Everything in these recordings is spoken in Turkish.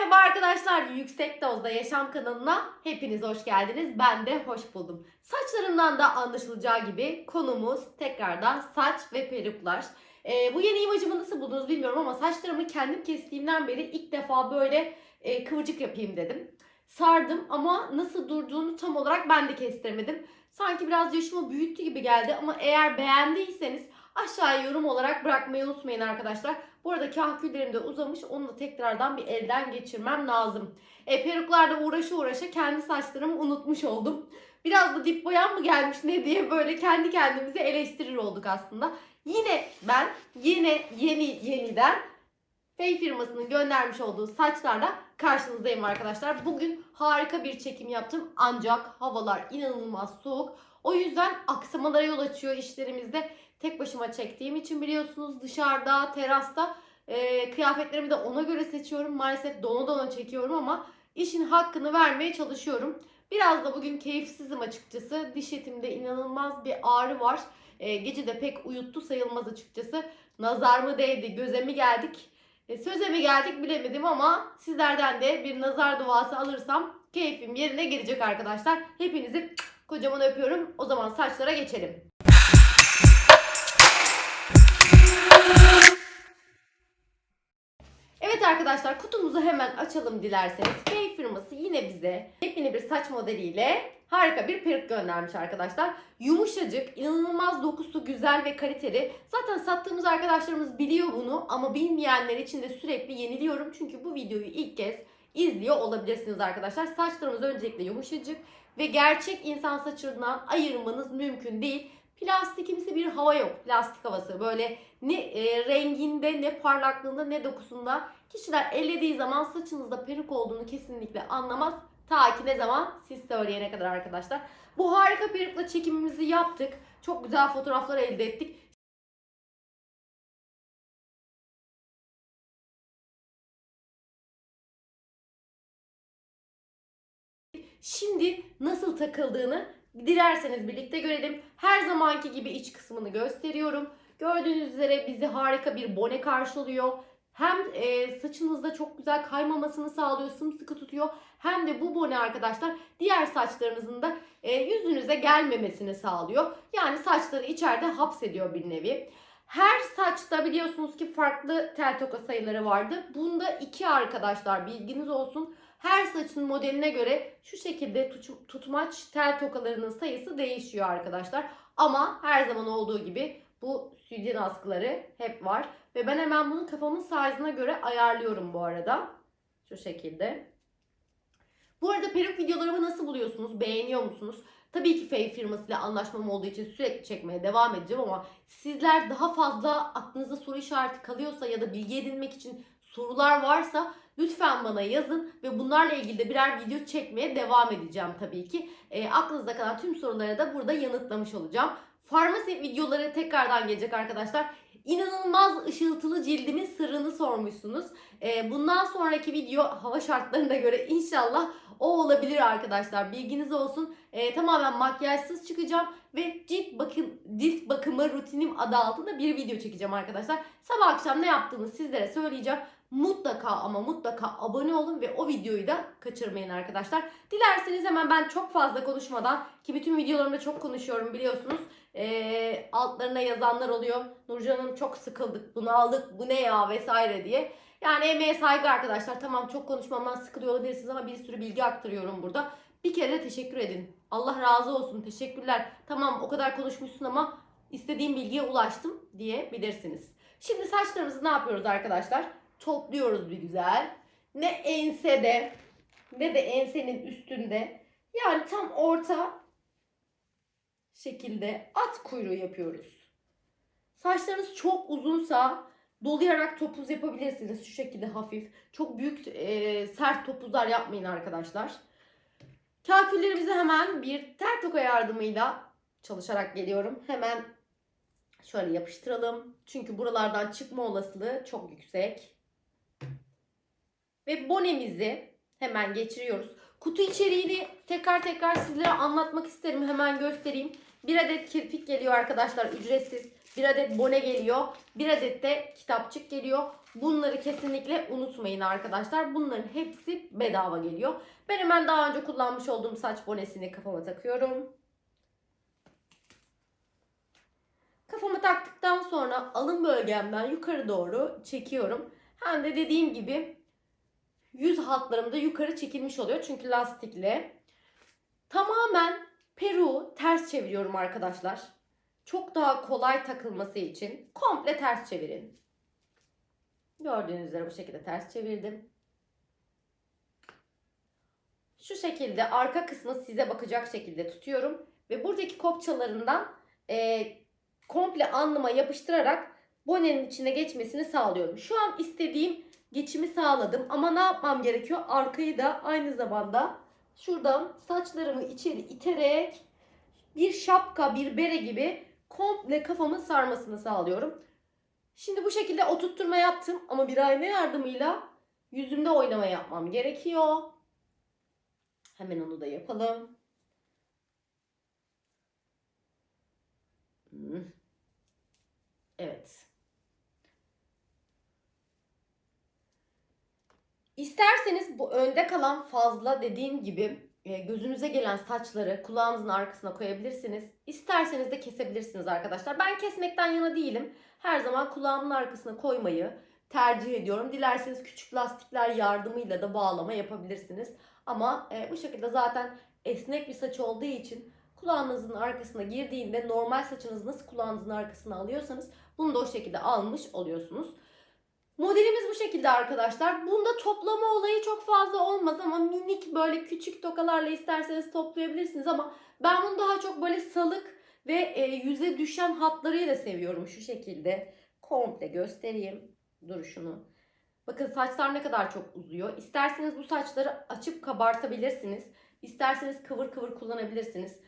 Merhaba arkadaşlar, Yüksek Dozda Yaşam kanalına hepiniz hoş geldiniz. Ben de hoş buldum. Saçlarımdan da anlaşılacağı gibi konumuz tekrardan saç ve peruklar. Ee, bu yeni imajımı nasıl buldunuz bilmiyorum ama saçlarımı kendim kestiğimden beri ilk defa böyle e, kıvırcık yapayım dedim. Sardım ama nasıl durduğunu tam olarak ben de kestiremedim. Sanki biraz yaşımı büyüttü gibi geldi ama eğer beğendiyseniz aşağıya yorum olarak bırakmayı unutmayın arkadaşlar. Bu arada kahküllerim de uzamış. Onu da tekrardan bir elden geçirmem lazım. E, peruklarla uğraşa uğraşa kendi saçlarımı unutmuş oldum. Biraz da dip boyam mı gelmiş ne diye böyle kendi kendimizi eleştirir olduk aslında. Yine ben yine yeni yeniden Fey firmasının göndermiş olduğu saçlarla karşınızdayım arkadaşlar. Bugün harika bir çekim yaptım ancak havalar inanılmaz soğuk. O yüzden aksamalara yol açıyor işlerimizde. Tek başıma çektiğim için biliyorsunuz dışarıda, terasta e, kıyafetlerimi de ona göre seçiyorum. Maalesef dona dona çekiyorum ama işin hakkını vermeye çalışıyorum. Biraz da bugün keyifsizim açıkçası. Diş etimde inanılmaz bir ağrı var. E, gece de pek uyuttu sayılmaz açıkçası. Nazar mı değdi, göze mi geldik, e, söze mi geldik bilemedim ama sizlerden de bir nazar duası alırsam keyfim yerine gelecek arkadaşlar. Hepinizi kocaman öpüyorum. O zaman saçlara geçelim. Evet arkadaşlar kutumuzu hemen açalım dilerseniz. Fey firması yine bize yepyeni bir saç modeliyle harika bir peruk göndermiş arkadaşlar. Yumuşacık, inanılmaz dokusu güzel ve kaliteli. Zaten sattığımız arkadaşlarımız biliyor bunu ama bilmeyenler için de sürekli yeniliyorum. Çünkü bu videoyu ilk kez izliyor olabilirsiniz arkadaşlar. Saçlarımız öncelikle yumuşacık ve gerçek insan saçından ayırmanız mümkün değil. Plastikimsi bir hava yok. Plastik havası. Böyle ne e, renginde, ne parlaklığında, ne dokusunda. Kişiler ellediği zaman saçınızda peruk olduğunu kesinlikle anlamaz. Ta ki ne zaman? Siz söyleyene kadar arkadaşlar. Bu harika perukla çekimimizi yaptık. Çok güzel fotoğraflar elde ettik. Şimdi nasıl takıldığını dilerseniz birlikte görelim. Her zamanki gibi iç kısmını gösteriyorum. Gördüğünüz üzere bizi harika bir bone karşılıyor. Hem e, saçınızda çok güzel kaymamasını sağlıyor, sımsıkı tutuyor. Hem de bu bone arkadaşlar diğer saçlarınızın da e, yüzünüze gelmemesini sağlıyor. Yani saçları içeride hapsediyor bir nevi. Her saçta biliyorsunuz ki farklı tel toka sayıları vardı. Bunda iki arkadaşlar bilginiz olsun. Her saçın modeline göre şu şekilde tutmaç tel tokalarının sayısı değişiyor arkadaşlar. Ama her zaman olduğu gibi bu sütyen askıları hep var. Ve ben hemen bunu kafamın size'ına göre ayarlıyorum bu arada. Şu şekilde. Bu arada peruk videolarımı nasıl buluyorsunuz? Beğeniyor musunuz? Tabii ki Fey firmasıyla anlaşmam olduğu için sürekli çekmeye devam edeceğim ama sizler daha fazla aklınızda soru işareti kalıyorsa ya da bilgi edinmek için sorular varsa lütfen bana yazın ve bunlarla ilgili de birer video çekmeye devam edeceğim tabii ki. E, aklınızda kalan tüm sorulara da burada yanıtlamış olacağım. Farmasi videoları tekrardan gelecek arkadaşlar. İnanılmaz ışıltılı cildimin sırrını sormuşsunuz. E, bundan sonraki video hava şartlarına göre inşallah o olabilir arkadaşlar. Bilginiz olsun. E, tamamen makyajsız çıkacağım ve cilt bakım cilt bakımı rutinim adı altında bir video çekeceğim arkadaşlar. Sabah akşam ne yaptığımı sizlere söyleyeceğim. Mutlaka ama mutlaka abone olun ve o videoyu da kaçırmayın arkadaşlar. Dilerseniz hemen ben çok fazla konuşmadan ki bütün videolarımda çok konuşuyorum biliyorsunuz. E, altlarına yazanlar oluyor. Nurcan Hanım çok sıkıldık, bunu aldık, bu ne ya vesaire diye. Yani emeğe saygı arkadaşlar. Tamam çok konuşmamdan sıkılıyor olabilirsiniz ama bir sürü bilgi aktarıyorum burada. Bir kere de teşekkür edin. Allah razı olsun. Teşekkürler. Tamam o kadar konuşmuşsun ama istediğim bilgiye ulaştım diyebilirsiniz. Şimdi saçlarımızı ne yapıyoruz arkadaşlar? Topluyoruz bir güzel. Ne ensede ne de ensenin üstünde. Yani tam orta şekilde at kuyruğu yapıyoruz. Saçlarınız çok uzunsa dolayarak topuz yapabilirsiniz şu şekilde hafif. Çok büyük e, sert topuzlar yapmayın arkadaşlar. Kalküllerimizi hemen bir tel toka yardımıyla çalışarak geliyorum. Hemen şöyle yapıştıralım. Çünkü buralardan çıkma olasılığı çok yüksek. Ve bonemizi hemen geçiriyoruz. Kutu içeriğini tekrar tekrar sizlere anlatmak isterim. Hemen göstereyim. Bir adet kirpik geliyor arkadaşlar ücretsiz. Bir adet bone geliyor. Bir adet de kitapçık geliyor. Bunları kesinlikle unutmayın arkadaşlar. Bunların hepsi bedava geliyor. Ben hemen daha önce kullanmış olduğum saç bonesini kafama takıyorum. Kafama taktıktan sonra alın bölgemden yukarı doğru çekiyorum. Hem de dediğim gibi yüz hatlarım da yukarı çekilmiş oluyor. Çünkü lastikli. Tamamen peruğu ters çeviriyorum arkadaşlar. Çok daha kolay takılması için komple ters çevirin. Gördüğünüz üzere bu şekilde ters çevirdim. Şu şekilde arka kısmı size bakacak şekilde tutuyorum. Ve buradaki kopçalarından e, komple alnıma yapıştırarak bonenin içine geçmesini sağlıyorum. Şu an istediğim geçimi sağladım. Ama ne yapmam gerekiyor? Arkayı da aynı zamanda şuradan saçlarımı içeri iterek bir şapka, bir bere gibi komple kafamın sarmasını sağlıyorum. Şimdi bu şekilde oturtturma yaptım ama bir ayna yardımıyla yüzümde oynama yapmam gerekiyor. Hemen onu da yapalım. Hmm. Evet. İsterseniz bu önde kalan fazla dediğim gibi e, gözünüze gelen saçları kulağınızın arkasına koyabilirsiniz. İsterseniz de kesebilirsiniz arkadaşlar. Ben kesmekten yana değilim. Her zaman kulağımın arkasına koymayı tercih ediyorum. Dilerseniz küçük lastikler yardımıyla da bağlama yapabilirsiniz. Ama e, bu şekilde zaten esnek bir saç olduğu için kulağınızın arkasına girdiğinde normal saçınızı nasıl kulağınızın arkasına alıyorsanız bunu da o şekilde almış oluyorsunuz. Modelimiz bu şekilde arkadaşlar. Bunda toplama olayı çok fazla olmaz ama minik böyle küçük tokalarla isterseniz toplayabilirsiniz ama ben bunu daha çok böyle salık ve e, yüze düşen hatlarıyla seviyorum şu şekilde. Komple göstereyim duruşunu. Bakın saçlar ne kadar çok uzuyor. İsterseniz bu saçları açıp kabartabilirsiniz. İsterseniz kıvır kıvır kullanabilirsiniz.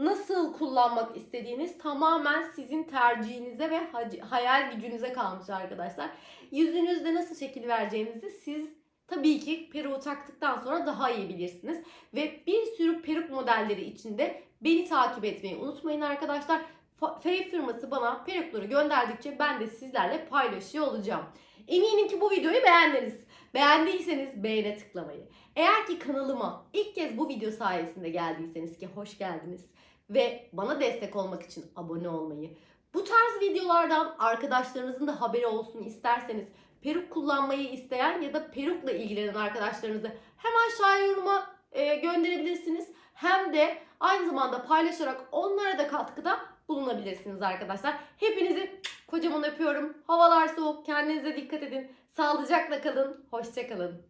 Nasıl kullanmak istediğiniz tamamen sizin tercihinize ve hayal gücünüze kalmış arkadaşlar. Yüzünüzde nasıl şekil vereceğinizi siz tabii ki peruğu taktıktan sonra daha iyi bilirsiniz. Ve bir sürü peruk modelleri içinde beni takip etmeyi unutmayın arkadaşlar. Fa- Fave firması bana perukları gönderdikçe ben de sizlerle paylaşıyor olacağım. Eminim ki bu videoyu beğendiniz. Beğendiyseniz beğene tıklamayı. Eğer ki kanalıma ilk kez bu video sayesinde geldiyseniz ki hoş geldiniz ve bana destek olmak için abone olmayı, bu tarz videolardan arkadaşlarınızın da haberi olsun isterseniz peruk kullanmayı isteyen ya da perukla ilgilenen arkadaşlarınızı hem aşağıya yoruma e, gönderebilirsiniz hem de aynı zamanda paylaşarak onlara da katkıda bulunabilirsiniz arkadaşlar. Hepinizi kocaman öpüyorum. Havalar soğuk. Kendinize dikkat edin. Sağlıcakla kalın. Hoşçakalın.